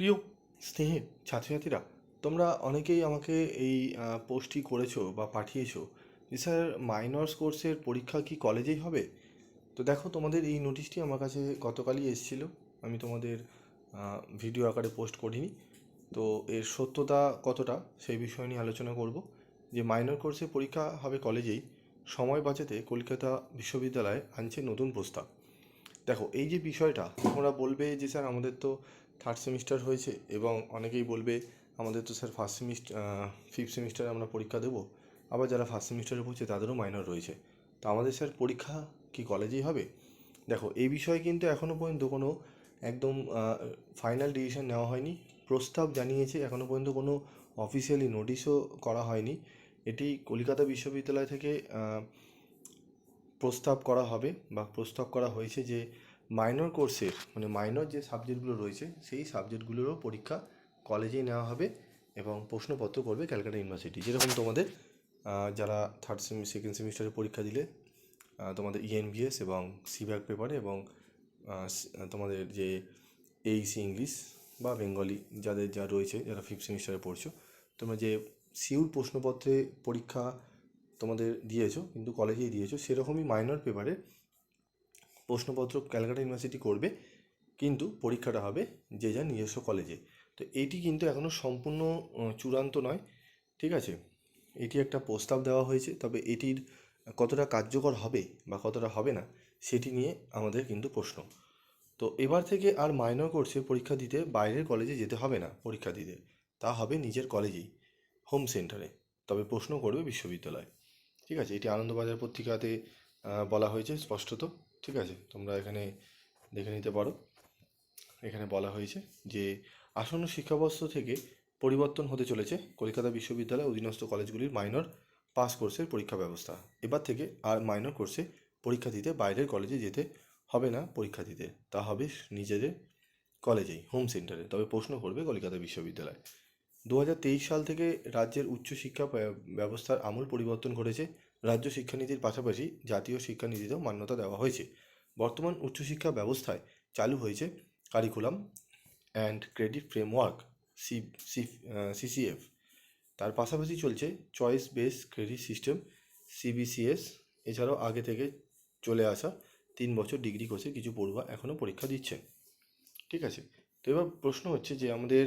প্রিয় স্নেহের ছাত্রছাত্রীরা, তোমরা অনেকেই আমাকে এই পোস্টটি করেছ বা পাঠিয়েছো। যে স্যার মাইনর্স কোর্সের পরীক্ষা কি কলেজেই হবে? তো দেখো, তোমাদের এই নোটিশটি আমার কাছে গতকালই এসেছিল। আমি তোমাদের ভিডিও আকারে পোস্ট করিনি। তো এর সত্যতা কতটা, সেই বিষয় নিয়ে আলোচনা করব। যে মাইনর কোর্সের পরীক্ষা হবে কলেজেই সময় বাঁচাতে কলকাতা বিশ্ববিদ্যালয় আনছে নতুন প্রস্তাব। দেখো, এই যে বিষয়টা, তোমরা বলবে যে স্যার আমাদের তো থার্ড সেমিস্টার হয়েছে এবং অনেকেই বলবে আমাদের তো স্যার ফার্স্ট সেমিস্টার ফিফথ সেমিস্টারে আমরা পরীক্ষা দেবো। আবার যারা ফার্স্ট সেমিস্টারে পড়ছে তাদেরও মাইনর রয়েছে। তো আমাদের স্যার পরীক্ষা কি কলেজেই হবে? দেখো, এই বিষয়ে কিন্তু এখনও পর্যন্ত কোনো একদম ফাইনাল ডিসিশন নেওয়া হয়নি। প্রস্তাব জানিয়েছে এখনও পর্যন্ত কোনো অফিসিয়ালি নোটিশও করা হয়নি। এটি কলকাতা বিশ্ববিদ্যালয় থেকে প্রস্তাব করা হবে বা প্রস্তাব করা হয়েছে যে মাইনর কোর্সের মানে মাইনর যে সাবজেক্টগুলো রয়েছে, সেই সাবজেক্টগুলোরও পরীক্ষা কলেজেই নেওয়া হবে এবং প্রশ্নপত্র করবে ক্যালকাটা ইউনিভার্সিটি যেরকম তোমাদের যারা থার্ড সেমি সেকেন্ড সেমিস্টারে পরীক্ষা দিলে তোমাদের ইএনভিএস এবং সিব্যাক পেপারে এবং তোমাদের যে এইসি ইংলিশ বা বেঙ্গলি যাদের যা রয়েছে, যারা ফিফথ সেমিস্টারে পড়ছো, তোমরা যে সিউর প্রশ্নপত্রে পরীক্ষা তোমাদের দিয়েছ, কিন্তু কলেজেই দিয়েছ, সেরকমই মাইনর পেপারে প্রশ্নপত্র ক্যালকাটা ইউনিভার্সিটি করবে, কিন্তু পরীক্ষাটা হবে যে যার নিজস্ব কলেজে। তো এটি কিন্তু এখনও সম্পূর্ণ চূড়ান্ত নয়, ঠিক আছে? এটি একটা প্রস্তাব দেওয়া হয়েছে, তবে এটির কতটা কার্যকর হবে বা কতটা হবে না, সেটি নিয়ে আমাদের কিন্তু প্রশ্ন। তো এবার থেকে আর মাইনর কোর্সে পরীক্ষা দিতে বাইরের কলেজে যেতে হবে না পরীক্ষা দিতে। তা হবে নিজের কলেজেই হোম সেন্টারে তবে প্রশ্ন করবে বিশ্ববিদ্যালয়, ঠিক আছে? এটি আনন্দবাজার পত্রিকাতে বলা হয়েছে, স্পষ্টত, ঠিক আছে? তোমরা এখানে দেখে নিতে পারো। এখানে বলা হয়েছে যে, আসন্ন শিক্ষাবর্ষ থেকে পরিবর্তন হতে চলেছে কলকাতা বিশ্ববিদ্যালয় অধীনস্থ কলেজগুলির মাইনর পাস কোর্সের পরীক্ষা ব্যবস্থা। এবার থেকে আর মাইনর কোর্সে পরীক্ষা দিতে বাইরের কলেজে যেতে হবে না পরীক্ষা দিতে। তা হবে নিজেদের কলেজেই হোম সেন্টারে তবে প্রশ্ন করবে কলকাতা বিশ্ববিদ্যালয়। দু হাজার তেইশ সাল থেকে রাজ্যের উচ্চশিক্ষা ব্য- ব্যবস্থার আমূল পরিবর্তন ঘটেছে। রাজ্য শিক্ষানীতির পাশাপাশি জাতীয় শিক্ষানীতিতেও মান্যতা দেওয়া হয়েছে। বর্তমান উচ্চশিক্ষা ব্যবস্থায় চালু হয়েছে curriculum and credit framework C CCF তার পাশাপাশি চলছে choice base credit system CBCS এছাড়াও আগে থেকে চলে আসা তিন বছর ডিগ্রি কোর্সে কিছু পড়ুয়া এখনও পরীক্ষা দিচ্ছে ঠিক আছে? তো এবার প্রশ্ন হচ্ছে যে আমাদের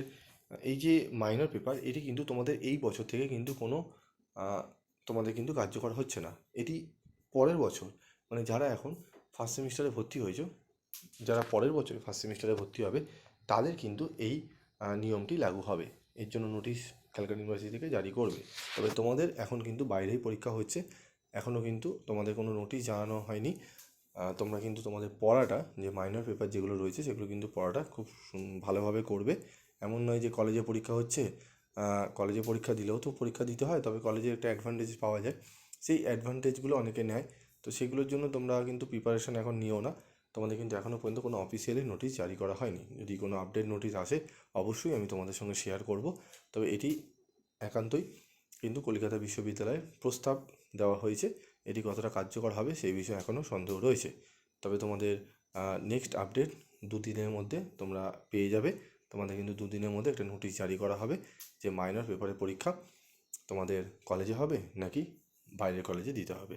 এই যে মাইনর পেপার এটি কিন্তু তোমাদের এই বছর থেকে কিন্তু কোনো তোমাদের কিন্তু কার্যকর হচ্ছে না। এটি পরের বছর। মানে যারা এখন ফার্স্ট সেমিস্টারে ভর্তি হয়েছে, যারা পরের বছর ফার্স্ট সেমিস্টারে ভর্তি হবে, তাদের কিন্তু এই নিয়মটি লাগু হবে। এর জন্য নোটিশ ক্যালকাটা ইউনিভার্সিটি থেকে জারি করবে। তবে তোমাদের এখন কিন্তু বাইরেই পরীক্ষা হচ্ছে। এখনও কিন্তু তোমাদের কোনো নোটিশ জানানো হয়নি। তোমরা কিন্তু তোমাদের পড়াটা, যে মাইনর পেপার যেগুলো রয়েছে সেগুলো কিন্তু পড়াটা খুব ভালোভাবে করবে। এমন নয় যে কলেজে পরীক্ষা হচ্ছে কলেজে পরীক্ষা দিলেও তো পরীক্ষা দিতে হয়, তবে কলেজে একটা অ্যাডভান্টেজ পাওয়া যায়। সেই অ্যাডভান্টেজগুলো অনেকে নেয়। তো সেগুলোর জন্য তোমরা কিন্তু প্রিপারেশন এখন নিও না। তোমাদের কিন্তু এখনও পর্যন্ত কোনো অফিসিয়ালি নোটিশ জারি করা হয়নি। যদি কোনো আপডেট নোটিশ আসে, অবশ্যই আমি তোমাদের সঙ্গে শেয়ার করব। তবে এটি একান্তই কিন্তু কলকাতা বিশ্ববিদ্যালয়ে প্রস্তাব দেওয়া হয়েছে। এটি কতটা কার্যকর হবে সেই বিষয়ে এখনও সন্দেহ রয়েছে। তবে তোমাদের নেক্সট আপডেট দুদিনের মধ্যে তোমরা পেয়ে যাবে। তোমাদের কিন্তু দুদিনের মধ্যে একটা নোটিশ জারি করা হবে যে মাইনর পেপারের পরীক্ষা তোমাদের কলেজে হবে নাকি বাইরের কলেজে দিতে হবে।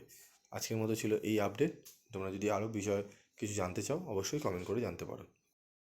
আজকের মতো ছিল এই আপডেট তোমরা যদি আরও বিষয় কিছু জানতে চাও, অবশ্যই কমেন্ট করে জানতে পারো।